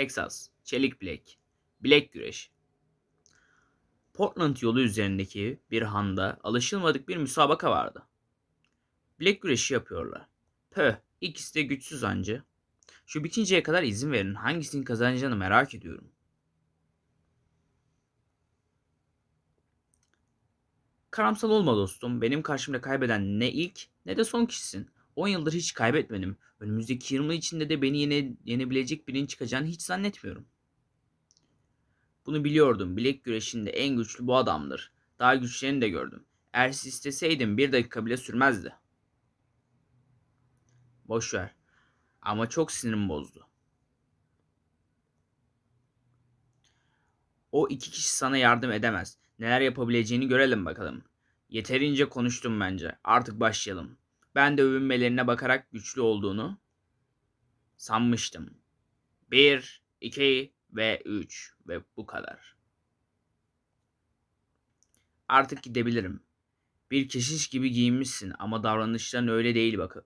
Texas, çelik bilek, bilek güreş. Portland yolu üzerindeki bir handa alışılmadık bir müsabaka vardı. Bilek güreşi yapıyorlar. Pöh, ikisi de güçsüz ancı. Şu bitinceye kadar izin verin. Hangisinin kazanacağını merak ediyorum. Karamsal olma dostum. Benim karşımda kaybeden ne ilk ne de son kişisin. 10 yıldır hiç kaybetmedim. Önümüzdeki 20 yıl içinde de beni yene, yenebilecek birinin çıkacağını hiç zannetmiyorum. Bunu biliyordum. Bilek güreşinde en güçlü bu adamdır. Daha güçlerini de gördüm. Eğer siz isteseydim bir dakika bile sürmezdi. Boş ver. Ama çok sinirim bozdu. O iki kişi sana yardım edemez. Neler yapabileceğini görelim bakalım. Yeterince konuştum bence. Artık başlayalım. Ben de övünmelerine bakarak güçlü olduğunu sanmıştım. Bir, iki ve üç ve bu kadar. Artık gidebilirim. Bir keşiş gibi giyinmişsin ama davranışların öyle değil bak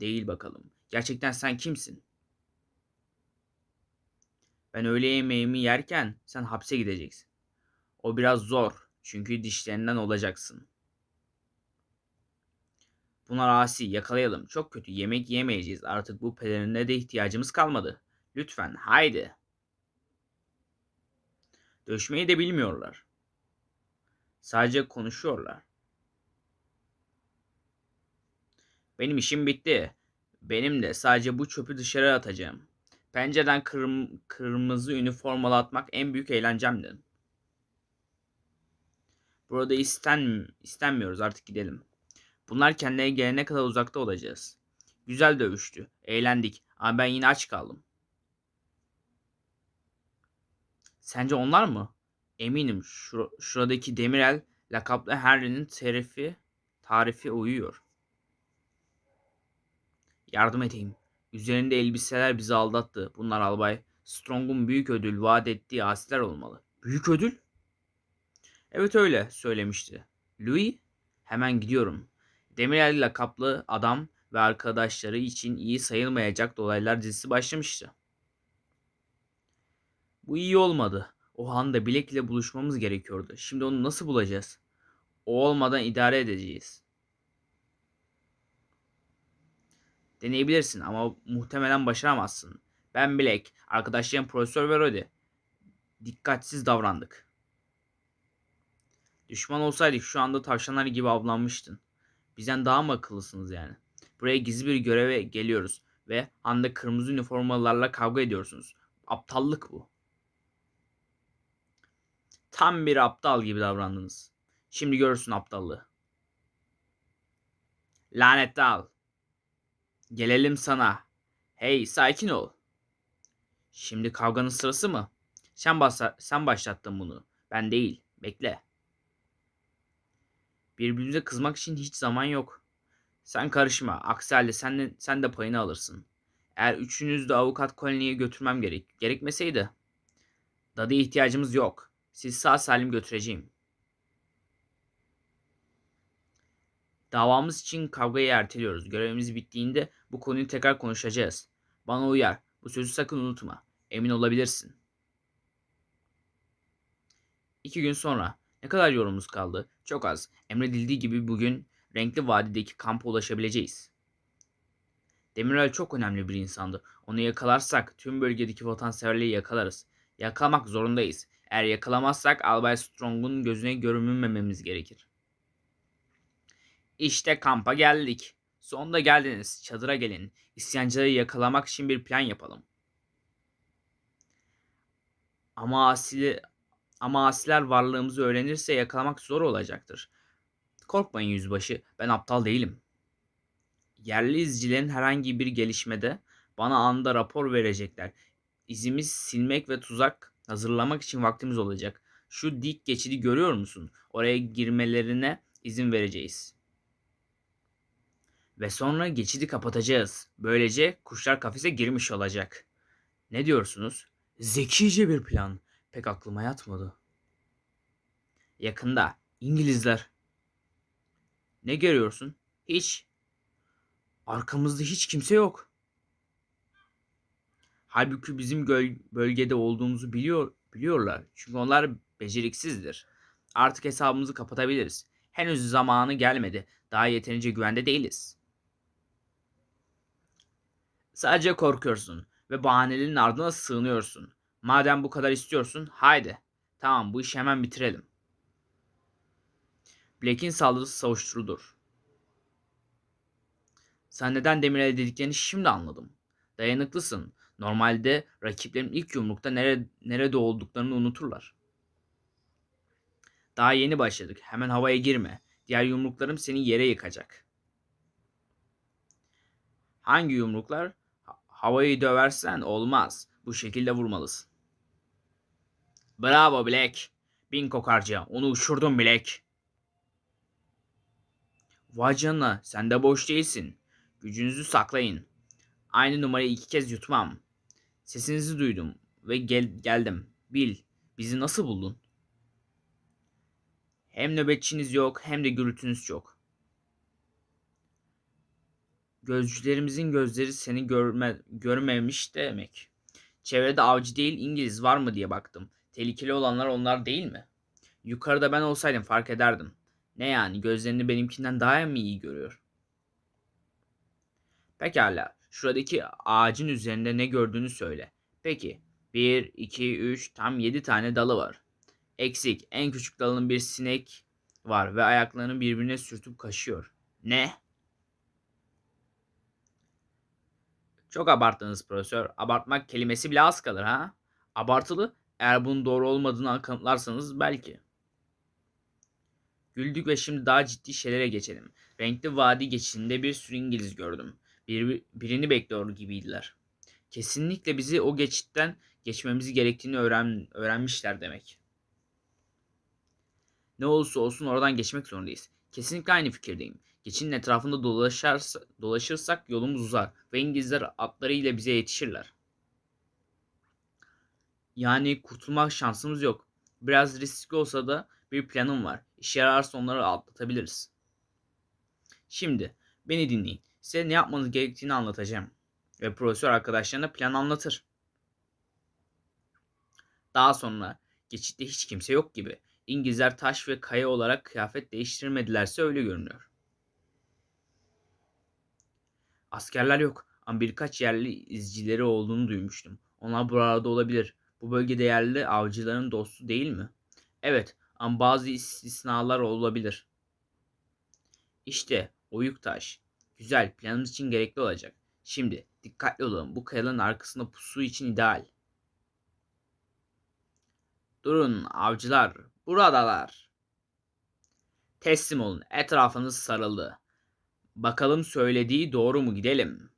değil bakalım. Gerçekten sen kimsin? Ben öğle yemeğimi yerken sen hapse gideceksin. O biraz zor çünkü dişlerinden olacaksın. Bunlar asi yakalayalım. Çok kötü yemek yemeyeceğiz. Artık bu pelerine de ihtiyacımız kalmadı. Lütfen haydi. Döşmeyi de bilmiyorlar. Sadece konuşuyorlar. Benim işim bitti. Benim de sadece bu çöpü dışarı atacağım. Pencereden kırm kırmızı üniformalı atmak en büyük eğlencemdi. Burada isten istenmiyoruz artık gidelim. Bunlar kendilerine gelene kadar uzakta olacağız. Güzel dövüştü. Eğlendik. Ama ben yine aç kaldım. Sence onlar mı? Eminim şur şuradaki Demirel lakaplı Henry'nin tarifi, tarifi uyuyor. Yardım edeyim. Üzerinde elbiseler bizi aldattı. Bunlar albay Strong'un büyük ödül vaat ettiği asiler olmalı. Büyük ödül? Evet öyle söylemişti. Louis, hemen gidiyorum. Demirel lakaplı adam ve arkadaşları için iyi sayılmayacak dolaylar dizisi başlamıştı. Bu iyi olmadı. O anda Bilek ile buluşmamız gerekiyordu. Şimdi onu nasıl bulacağız? O olmadan idare edeceğiz. Deneyebilirsin ama muhtemelen başaramazsın. Ben Bilek, arkadaşlarım Profesör ve. Dikkatsiz davrandık. Düşman olsaydık şu anda tavşanlar gibi avlanmıştın. Bizden daha mı akıllısınız yani? Buraya gizli bir göreve geliyoruz ve anda kırmızı üniformalılarla kavga ediyorsunuz. Aptallık bu. Tam bir aptal gibi davrandınız. Şimdi görürsün aptallığı. Lanetli al. Gelelim sana. Hey sakin ol. Şimdi kavganın sırası mı? Sen, sen başlattın bunu. Ben değil. Bekle. Birbirimize kızmak için hiç zaman yok. Sen karışma. Aksi halde sen de, sen de payını alırsın. Eğer üçünüz de avukat koloniye götürmem gerek. Gerekmeseydi. Dadıya ihtiyacımız yok. Siz sağ salim götüreceğim. Davamız için kavgayı erteliyoruz. Görevimiz bittiğinde bu konuyu tekrar konuşacağız. Bana uyar. Bu sözü sakın unutma. Emin olabilirsin. İki gün sonra ne kadar yolumuz kaldı? Çok az. Emredildiği gibi bugün Renkli Vadi'deki kampa ulaşabileceğiz. Demirel çok önemli bir insandı. Onu yakalarsak tüm bölgedeki vatanseverliği yakalarız. Yakalamak zorundayız. Eğer yakalamazsak Albay Strong'un gözüne görünmememiz gerekir. İşte kampa geldik. Sonunda geldiniz. Çadıra gelin. İsyancıları yakalamak için bir plan yapalım. Ama asili ama asiler varlığımızı öğrenirse yakalamak zor olacaktır. Korkmayın yüzbaşı, ben aptal değilim. Yerli izcilerin herhangi bir gelişmede bana anında rapor verecekler. İzimiz silmek ve tuzak hazırlamak için vaktimiz olacak. Şu dik geçidi görüyor musun? Oraya girmelerine izin vereceğiz. Ve sonra geçidi kapatacağız. Böylece kuşlar kafese girmiş olacak. Ne diyorsunuz? Zekice bir plan. Pek aklıma yatmadı. Yakında İngilizler. Ne görüyorsun? Hiç. Arkamızda hiç kimse yok. Halbuki bizim bölgede olduğumuzu biliyor biliyorlar. Çünkü onlar beceriksizdir. Artık hesabımızı kapatabiliriz. Henüz zamanı gelmedi. Daha yeterince güvende değiliz. Sadece korkuyorsun ve bahanelerin ardına sığınıyorsun. Madem bu kadar istiyorsun, haydi. Tamam, bu işi hemen bitirelim. Blake'in saldırısı savuşturudur. Sen neden Demirel'e dediklerini şimdi anladım. Dayanıklısın. Normalde rakiplerin ilk yumrukta nere, nerede olduklarını unuturlar. Daha yeni başladık. Hemen havaya girme. Diğer yumruklarım seni yere yıkacak. Hangi yumruklar? Ha- havayı döversen olmaz. Bu şekilde vurmalısın. Bravo Black. Bin kokarca. Onu uçurdun Black. Vay canına sen de boş değilsin. Gücünüzü saklayın. Aynı numarayı iki kez yutmam. Sesinizi duydum ve gel geldim. Bil, bizi nasıl buldun? Hem nöbetçiniz yok hem de gürültünüz çok. Gözcülerimizin gözleri seni görme, görmemiş demek. Çevrede avcı değil İngiliz var mı diye baktım. Tehlikeli olanlar onlar değil mi? Yukarıda ben olsaydım fark ederdim. Ne yani gözlerini benimkinden daha mı iyi görüyor? Pekala. Şuradaki ağacın üzerinde ne gördüğünü söyle. Peki. 1, 2, 3 tam 7 tane dalı var. Eksik. En küçük dalının bir sinek var ve ayaklarını birbirine sürtüp kaşıyor. Ne? Çok abarttınız profesör. Abartmak kelimesi bile az kalır ha. Abartılı. Eğer bunun doğru olmadığını kanıtlarsanız belki. Güldük ve şimdi daha ciddi şeylere geçelim. Renkli vadi geçişinde bir sürü İngiliz gördüm. Bir, birini bekliyor gibiydiler. Kesinlikle bizi o geçitten geçmemizi gerektiğini öğren, öğrenmişler demek. Ne olursa olsun oradan geçmek zorundayız. Kesinlikle aynı fikirdeyim. Geçinin etrafında dolaşarsa, dolaşırsak yolumuz uzar ve İngilizler atlarıyla bize yetişirler. Yani kurtulmak şansımız yok. Biraz riskli olsa da bir planım var. İşe yararsa onları atlatabiliriz. Şimdi beni dinleyin. Size ne yapmanız gerektiğini anlatacağım. Ve profesör arkadaşlarına plan anlatır. Daha sonra geçitte hiç kimse yok gibi. İngilizler taş ve kaya olarak kıyafet değiştirmedilerse öyle görünüyor. Askerler yok ama birkaç yerli izcileri olduğunu duymuştum. Onlar buralarda olabilir. Bu bölgede yerli avcıların dostu değil mi? Evet ama bazı istisnalar olabilir. İşte oyuk taş. Güzel planımız için gerekli olacak. Şimdi dikkatli olalım. Bu kayaların arkasında pusu için ideal. Durun avcılar. Buradalar. Teslim olun. Etrafınız sarıldı. Bakalım söylediği doğru mu gidelim.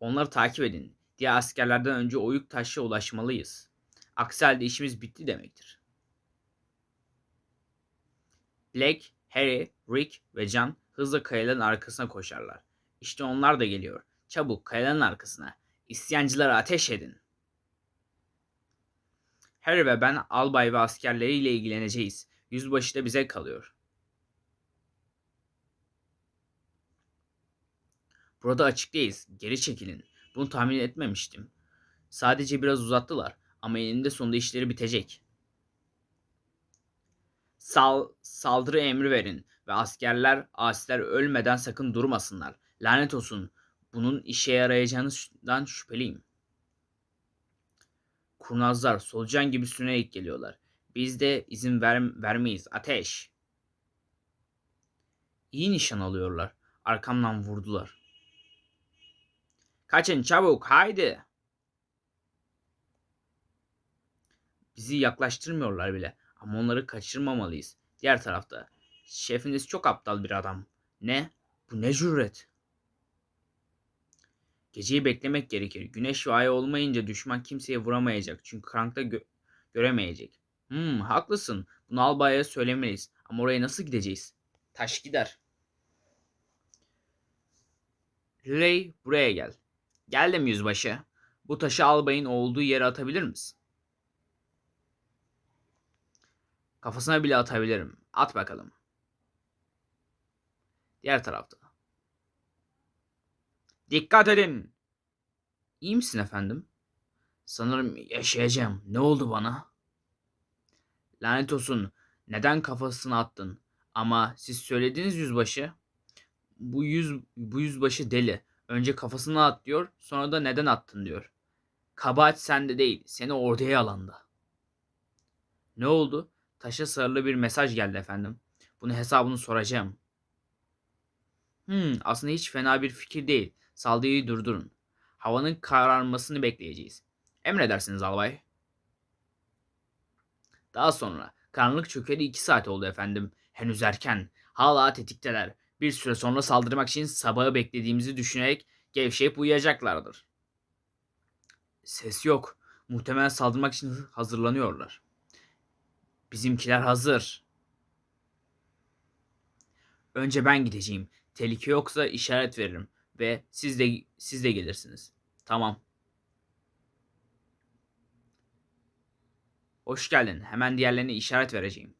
Onları takip edin. Diğer askerlerden önce oyuk taşa ulaşmalıyız. Aksi halde işimiz bitti demektir. Blake, Harry, Rick ve John hızla kayaların arkasına koşarlar. İşte onlar da geliyor. Çabuk kayaların arkasına. İsyancılara ateş edin. Harry ve ben albay ve askerleriyle ilgileneceğiz. Yüzbaşı da bize kalıyor. Burada açıktayız. Geri çekilin. Bunu tahmin etmemiştim. Sadece biraz uzattılar ama eninde sonunda işleri bitecek. Sal, saldırı emri verin ve askerler, asiler ölmeden sakın durmasınlar. Lanet olsun. Bunun işe yarayacağından şüpheliyim. Kurnazlar solucan gibi sürünerek geliyorlar. Biz de izin ver, vermeyiz. Ateş. İyi nişan alıyorlar. Arkamdan vurdular. Kaçın çabuk haydi. Bizi yaklaştırmıyorlar bile. Ama onları kaçırmamalıyız. Diğer tarafta. Şefiniz çok aptal bir adam. Ne? Bu ne cüret? Geceyi beklemek gerekir. Güneş ve ay olmayınca düşman kimseye vuramayacak. Çünkü karanlıkta gö- göremeyecek. Hmm, haklısın. Bunu albaya söylemeliyiz. Ama oraya nasıl gideceğiz? Taş gider. Ray buraya gel. Geldim yüzbaşı. Bu taşı albayın olduğu yere atabilir misin? Kafasına bile atabilirim. At bakalım. Diğer tarafta. Dikkat edin. İyi misin efendim? Sanırım yaşayacağım. Ne oldu bana? Lanet olsun. Neden kafasına attın? Ama siz söylediniz yüzbaşı. Bu yüz bu yüzbaşı deli. Önce kafasına at diyor, sonra da neden attın diyor. Kabahat sende değil, seni orduya alanda. Ne oldu? Taşa sarılı bir mesaj geldi efendim. Bunu hesabını soracağım. Hmm, aslında hiç fena bir fikir değil. Saldırıyı durdurun. Havanın kararmasını bekleyeceğiz. Emredersiniz albay. Daha sonra karanlık çökeli iki saat oldu efendim. Henüz erken. Hala tetikteler. Bir süre sonra saldırmak için sabahı beklediğimizi düşünerek gevşeyip uyuyacaklardır. Ses yok. Muhtemelen saldırmak için hazırlanıyorlar. Bizimkiler hazır. Önce ben gideceğim. Tehlike yoksa işaret veririm ve siz de siz de gelirsiniz. Tamam. Hoş geldin. Hemen diğerlerine işaret vereceğim.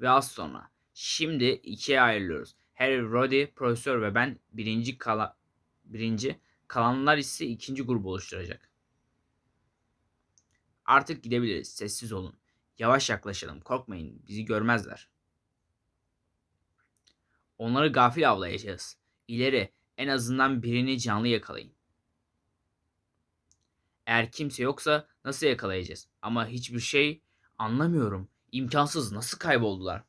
Ve az sonra. Şimdi ikiye ayrılıyoruz. Harry, Roddy, Profesör ve ben birinci kala birinci, kalanlar ise ikinci grubu oluşturacak. Artık gidebiliriz. Sessiz olun. Yavaş yaklaşalım. Korkmayın. Bizi görmezler. Onları gafil avlayacağız. İleri en azından birini canlı yakalayın. Eğer kimse yoksa nasıl yakalayacağız? Ama hiçbir şey anlamıyorum. İmkansız. Nasıl kayboldular?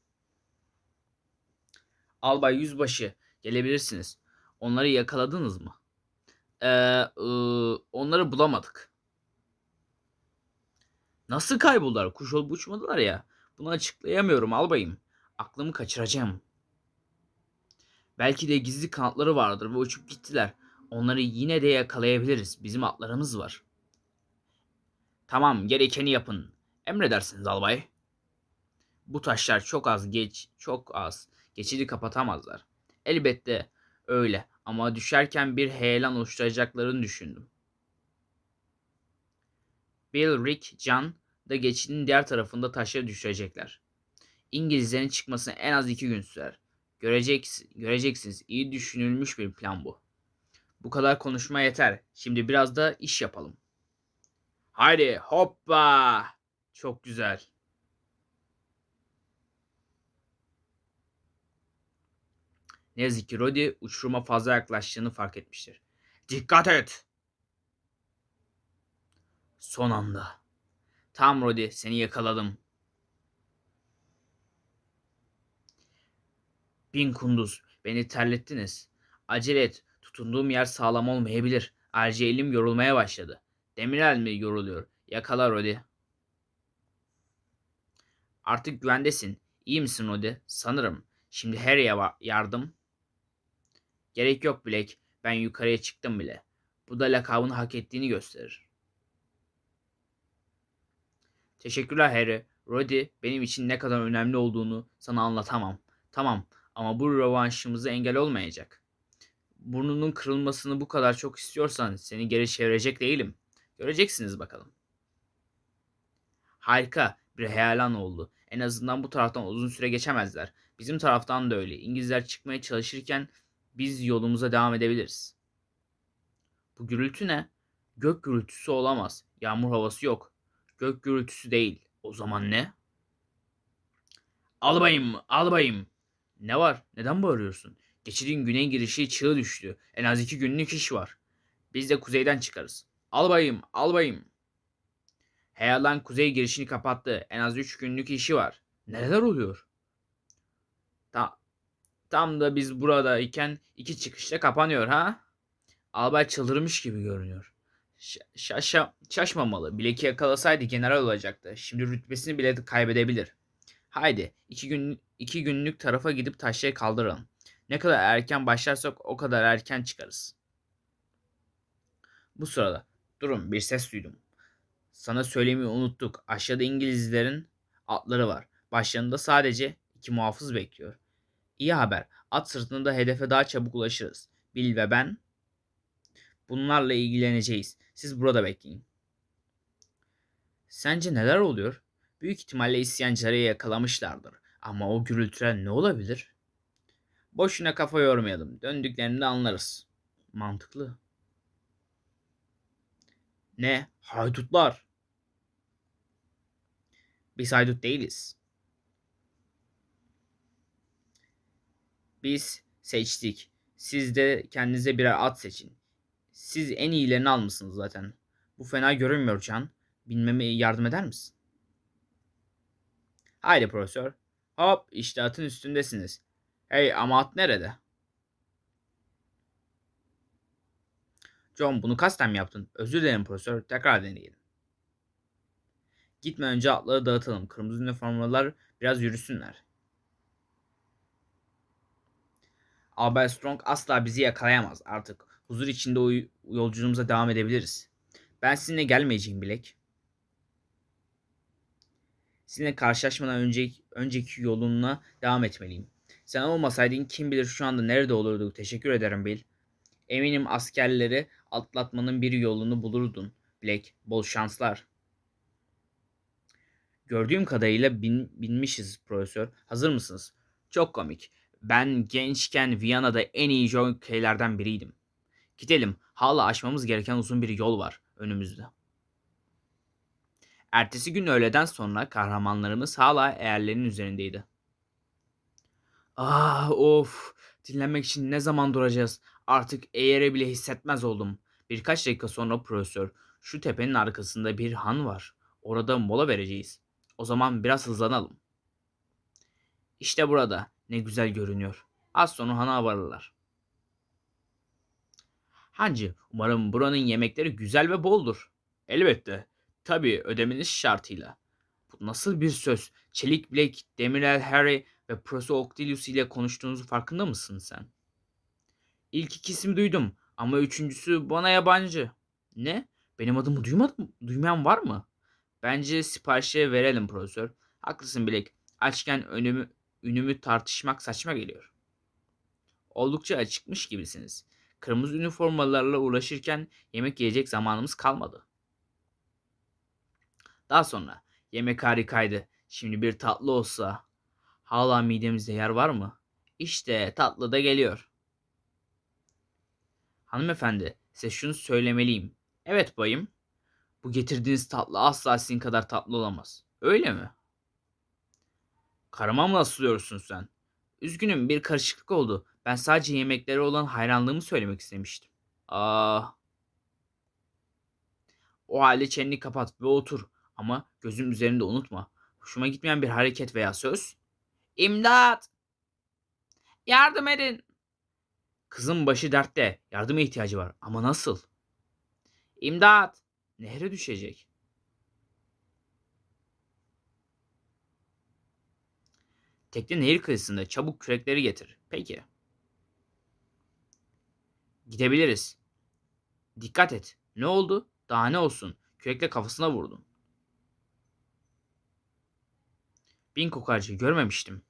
Albay Yüzbaşı gelebilirsiniz. Onları yakaladınız mı? Ee, ıı, onları bulamadık. Nasıl kayboldular? Kuş olup uçmadılar ya. Bunu açıklayamıyorum albayım. Aklımı kaçıracağım. Belki de gizli kanatları vardır ve uçup gittiler. Onları yine de yakalayabiliriz. Bizim atlarımız var. Tamam, gerekeni yapın. Emredersiniz albay. Bu taşlar çok az geç, çok az. Geçidi kapatamazlar. Elbette öyle ama düşerken bir heyelan oluşturacaklarını düşündüm. Bill, Rick, John da geçidin diğer tarafında taşları düşürecekler. İngilizlerin çıkmasına en az iki gün sürer. Göreceksiniz, göreceksiniz iyi düşünülmüş bir plan bu. Bu kadar konuşma yeter. Şimdi biraz da iş yapalım. Haydi hoppa. Çok güzel. Ne yazık ki Roddy uçuruma fazla yaklaştığını fark etmiştir. Dikkat et! Son anda. Tam Roddy seni yakaladım. Bin kunduz beni terlettiniz. Acele et. Tutunduğum yer sağlam olmayabilir. Ayrıca elim yorulmaya başladı. Demirel mi yoruluyor? Yakala Roddy. Artık güvendesin. İyi misin Roddy? Sanırım. Şimdi Harry'e yardım. Gerek yok Blake. Ben yukarıya çıktım bile. Bu da lakabını hak ettiğini gösterir. Teşekkürler Harry. Roddy benim için ne kadar önemli olduğunu sana anlatamam. Tamam ama bu rövanşımıza engel olmayacak. Burnunun kırılmasını bu kadar çok istiyorsan seni geri çevirecek değilim. Göreceksiniz bakalım. Harika bir heyelan oldu. En azından bu taraftan uzun süre geçemezler. Bizim taraftan da öyle. İngilizler çıkmaya çalışırken biz yolumuza devam edebiliriz. Bu gürültü ne? Gök gürültüsü olamaz. Yağmur havası yok. Gök gürültüsü değil. O zaman ne? Albayım, albayım. Ne var? Neden bağırıyorsun? Geçidin güney girişi çığ düştü. En az iki günlük iş var. Biz de kuzeyden çıkarız. Albayım, albayım. Heyalan kuzey girişini kapattı. En az üç günlük işi var. Neler oluyor? Ta tam da biz buradayken iki çıkışta kapanıyor ha? Albay çıldırmış gibi görünüyor. Şaşa, şaşmamalı. Bileki yakalasaydı general olacaktı. Şimdi rütbesini bile kaybedebilir. Haydi iki, gün, iki günlük tarafa gidip taşları kaldıralım. Ne kadar erken başlarsak o kadar erken çıkarız. Bu sırada durun bir ses duydum. Sana söylemeyi unuttuk. Aşağıda İngilizlerin atları var. Başlarında sadece iki muhafız bekliyor. İyi haber. At sırtında hedefe daha çabuk ulaşırız. Bill ve ben bunlarla ilgileneceğiz. Siz burada bekleyin. Sence neler oluyor? Büyük ihtimalle isyancıları yakalamışlardır. Ama o gürültüler ne olabilir? Boşuna kafa yormayalım. Döndüklerinde anlarız. Mantıklı. Ne? Haydutlar. Biz haydut değiliz. Biz seçtik. Siz de kendinize birer at seçin. Siz en iyilerini almışsınız zaten. Bu fena görünmüyor Can. Bilmeme yardım eder misin? Haydi profesör. Hop işte atın üstündesiniz. Hey ama at nerede? John bunu kasten yaptın? Özür dilerim profesör. Tekrar deneyelim. Gitme önce atları dağıtalım. Kırmızı üniformalılar biraz yürüsünler. Albert Strong asla bizi yakalayamaz artık. Huzur içinde uy- yolculuğumuza devam edebiliriz. Ben sizinle gelmeyeceğim Bilek. Sizinle karşılaşmadan önceki, önceki yoluna devam etmeliyim. Sen olmasaydın kim bilir şu anda nerede olurduk. Teşekkür ederim Bill. Eminim askerleri atlatmanın bir yolunu bulurdun. Black, bol şanslar. Gördüğüm kadarıyla bin, binmişiz profesör. Hazır mısınız? Çok komik. Ben gençken Viyana'da en iyi jokeylerden biriydim. Gidelim. Hala aşmamız gereken uzun bir yol var önümüzde. Ertesi gün öğleden sonra kahramanlarımız hala eğerlerin üzerindeydi. Ah of dinlenmek için ne zaman duracağız? Artık eğere bile hissetmez oldum. Birkaç dakika sonra profesör şu tepenin arkasında bir han var. Orada mola vereceğiz. O zaman biraz hızlanalım. İşte burada. Ne güzel görünüyor. Az sonra hana varırlar. Hancı, umarım buranın yemekleri güzel ve boldur. Elbette. Tabii ödemeniz şartıyla. Bu nasıl bir söz? Çelik Blake, Demirel Harry ve Proso Octilius ile konuştuğunuzu farkında mısın sen? İlk ikisini duydum ama üçüncüsü bana yabancı. Ne? Benim adımı duymadın Duymayan var mı? Bence siparişe verelim profesör. Haklısın Blake. Açken önümü, ünümü tartışmak saçma geliyor. Oldukça açıkmış gibisiniz. Kırmızı üniformalarla uğraşırken yemek yiyecek zamanımız kalmadı. Daha sonra yemek harikaydı. Şimdi bir tatlı olsa. Hala midemizde yer var mı? İşte tatlı da geliyor. Hanımefendi, size şunu söylemeliyim. Evet bayım. Bu getirdiğiniz tatlı asla sizin kadar tatlı olamaz. Öyle mi? Karıma mı asılıyorsun sen? Üzgünüm bir karışıklık oldu. Ben sadece yemeklere olan hayranlığımı söylemek istemiştim. Ah. O halde çeneni kapat ve otur. Ama gözüm üzerinde unutma. Hoşuma gitmeyen bir hareket veya söz. İmdat! Yardım edin! Kızın başı dertte. Yardıma ihtiyacı var. Ama nasıl? İmdat! Nehre düşecek. Tekne nehir kıyısında çabuk kürekleri getir. Peki. Gidebiliriz. Dikkat et. Ne oldu? Daha ne olsun? Kürekle kafasına vurdun. Bin kokarcı görmemiştim.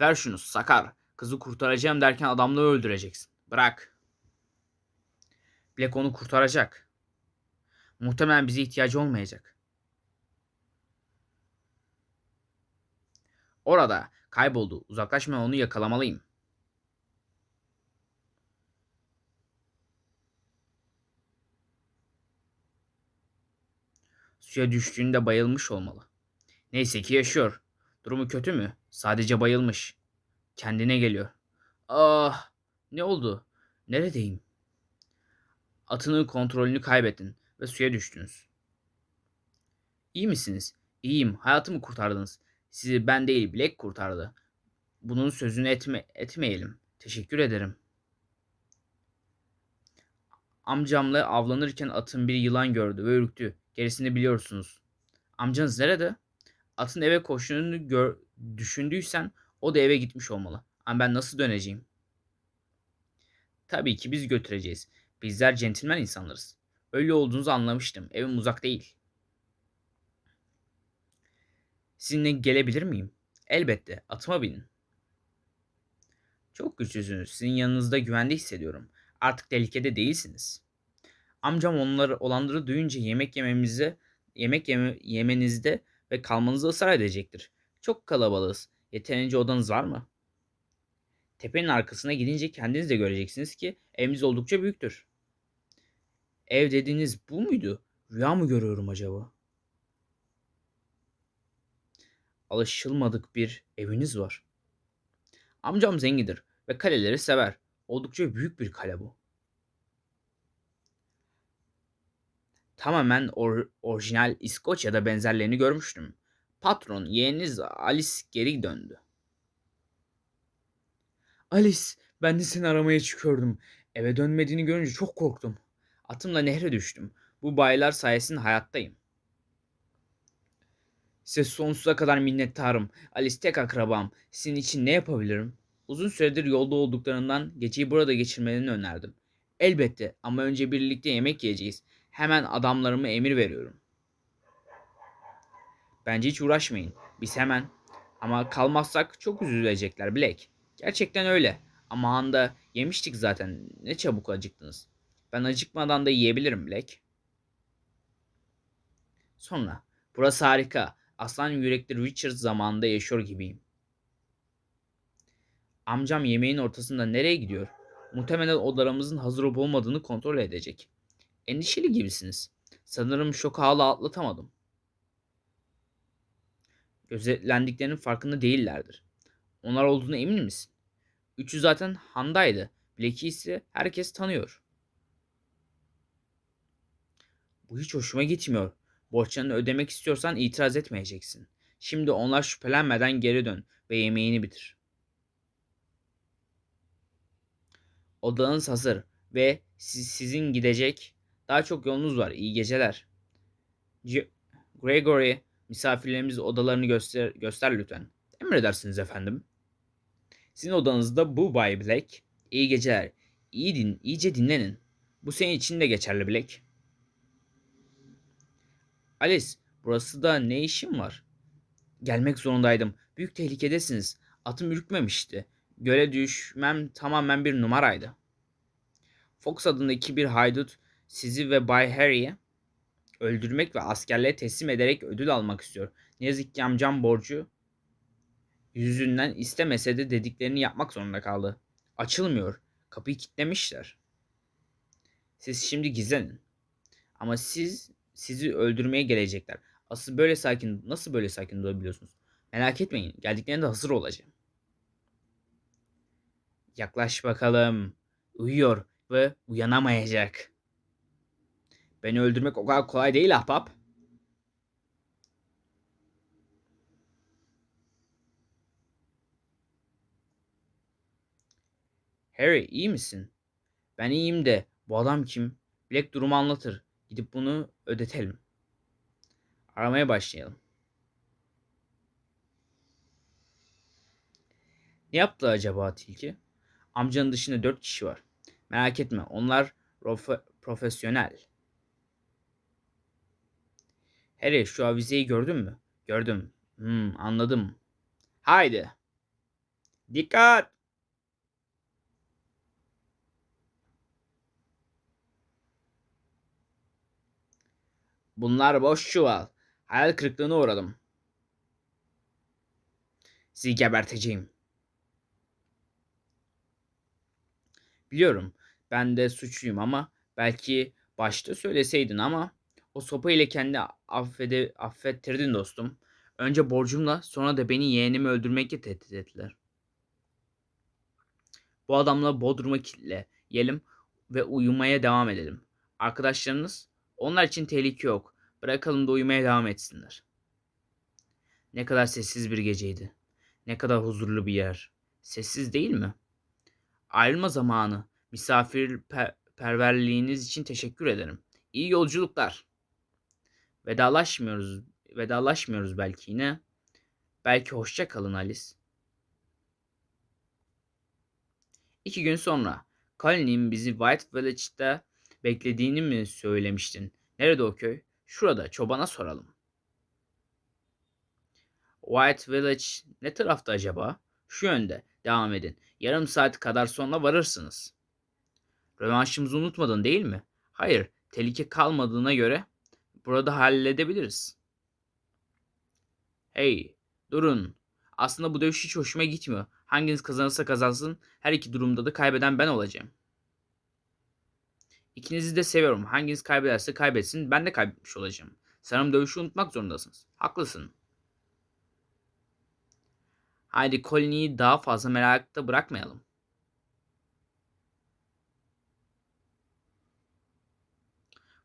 Ver şunu sakar. Kızı kurtaracağım derken adamlığı öldüreceksin. Bırak. Black onu kurtaracak. Muhtemelen bize ihtiyacı olmayacak. Orada kayboldu. Uzaklaşmadan onu yakalamalıyım. Suya düştüğünde bayılmış olmalı. Neyse ki yaşıyor. Durumu kötü mü? Sadece bayılmış. Kendine geliyor. Ah, ne oldu? Neredeyim? Atının kontrolünü kaybettin ve suya düştünüz. İyi misiniz? İyiyim. Hayatımı kurtardınız. Sizi ben değil Black kurtardı. Bunun sözünü etme, etmeyelim. Teşekkür ederim. Amcamla avlanırken atın bir yılan gördü ve ürktü. Gerisini biliyorsunuz. Amcanız nerede? Atın eve koştuğunu gör, düşündüysen o da eve gitmiş olmalı. Ama ben nasıl döneceğim? Tabii ki biz götüreceğiz. Bizler centilmen insanlarız. Öyle olduğunuzu anlamıştım. Evim uzak değil. Sizinle gelebilir miyim? Elbette. Atıma binin. Çok güçlüsünüz. Sizin yanınızda güvende hissediyorum. Artık tehlikede değilsiniz. Amcam onları olanları duyunca yemek yememizi yemek yeme, yemenizde ve kalmanızı ısrar edecektir. Çok kalabalığız. Yeterince odanız var mı? Tepenin arkasına gidince kendiniz de göreceksiniz ki evimiz oldukça büyüktür. Ev dediğiniz bu muydu? Rüya mı görüyorum acaba? Alışılmadık bir eviniz var. Amcam zengindir ve kaleleri sever. Oldukça büyük bir kale bu. Tamamen or- orijinal İskoçya'da benzerlerini görmüştüm. Patron, yeğeniniz Alice geri döndü. Alice, ben de seni aramaya çıkıyordum. Eve dönmediğini görünce çok korktum. Atımla nehre düştüm. Bu baylar sayesinde hayattayım. Size sonsuza kadar minnettarım. Alice tek akrabam. Sizin için ne yapabilirim? Uzun süredir yolda olduklarından geceyi burada geçirmelerini önerdim. Elbette ama önce birlikte yemek yiyeceğiz. Hemen adamlarıma emir veriyorum. Bence hiç uğraşmayın. Biz hemen. Ama kalmazsak çok üzülecekler Black. Gerçekten öyle. Ama anda yemiştik zaten. Ne çabuk acıktınız. Ben acıkmadan da yiyebilirim Black. Sonra. Burası harika. Aslan yürekli Richard zamanında yaşıyor gibiyim. Amcam yemeğin ortasında nereye gidiyor? Muhtemelen odalarımızın hazır olup olmadığını kontrol edecek. Endişeli gibisiniz. Sanırım şok hala atlatamadım. Gözetlendiklerinin farkında değillerdir. Onlar olduğuna emin misin? Üçü zaten handaydı. Black'i ise herkes tanıyor. Bu hiç hoşuma gitmiyor. Borçlarını ödemek istiyorsan itiraz etmeyeceksin. Şimdi onlar şüphelenmeden geri dön ve yemeğini bitir. Odanız hazır ve siz, sizin gidecek daha çok yolunuz var. İyi geceler. G- Gregory, misafirlerimiz odalarını göster, göster lütfen. Emredersiniz efendim. Sizin odanızda bu Bay Black. İyi geceler. İyi din, iyice dinlenin. Bu senin için de geçerli Black. Alice, burası da ne işin var? Gelmek zorundaydım. Büyük tehlikedesiniz. Atım ürkmemişti. Göle düşmem tamamen bir numaraydı. Fox adındaki bir haydut sizi ve Bay Harry'i öldürmek ve askerliğe teslim ederek ödül almak istiyor. Ne yazık ki amcam borcu yüzünden istemese de dediklerini yapmak zorunda kaldı. Açılmıyor. Kapıyı kilitlemişler. Siz şimdi gizlenin. Ama siz sizi öldürmeye gelecekler. Asıl böyle sakin nasıl böyle sakin durabiliyorsunuz? Merak etmeyin. Geldiklerinde hazır olacağım. Yaklaş bakalım. Uyuyor ve uyanamayacak. Beni öldürmek o kadar kolay değil ahbap. Harry iyi misin? Ben iyiyim de bu adam kim? Black durumu anlatır. Gidip bunu ödetelim. Aramaya başlayalım. Ne yaptı acaba tilki? Amcanın dışında dört kişi var. Merak etme onlar profe- profesyonel. Harry şu avizeyi gördün mü? Gördüm. Hmm, anladım. Haydi. Dikkat! Bunlar boş çuval. Hayal kırıklığına uğradım. Sizi geberteceğim. Biliyorum ben de suçluyum ama belki başta söyleseydin ama o sopa ile kendi affede, affettirdin dostum. Önce borcumla sonra da beni yeğenimi öldürmekle tehdit ettiler. Bu adamla Bodrum'a yiyelim ve uyumaya devam edelim. Arkadaşlarınız onlar için tehlike yok. Bırakalım da uyumaya devam etsinler. Ne kadar sessiz bir geceydi. Ne kadar huzurlu bir yer. Sessiz değil mi? Ayrılma zamanı. Misafirperverliğiniz için teşekkür ederim. İyi yolculuklar. Vedalaşmıyoruz. Vedalaşmıyoruz belki yine. Belki hoşça kalın Alice. İki gün sonra Colin'in bizi White Village'da beklediğini mi söylemiştin? Nerede o köy? Şurada çobana soralım. White Village ne tarafta acaba? Şu yönde. Devam edin. Yarım saat kadar sonra varırsınız. Rövanşımızı unutmadın değil mi? Hayır. Tehlike kalmadığına göre burada halledebiliriz. Hey, durun. Aslında bu dövüş hiç hoşuma gitmiyor. Hanginiz kazanırsa kazansın her iki durumda da kaybeden ben olacağım. İkinizi de seviyorum. Hanginiz kaybederse kaybetsin ben de kaybetmiş olacağım. Sanırım dövüşü unutmak zorundasınız. Haklısın. Haydi Colin'i daha fazla merakta bırakmayalım.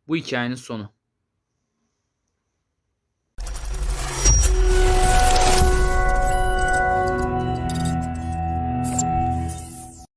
Bu hikayenin sonu.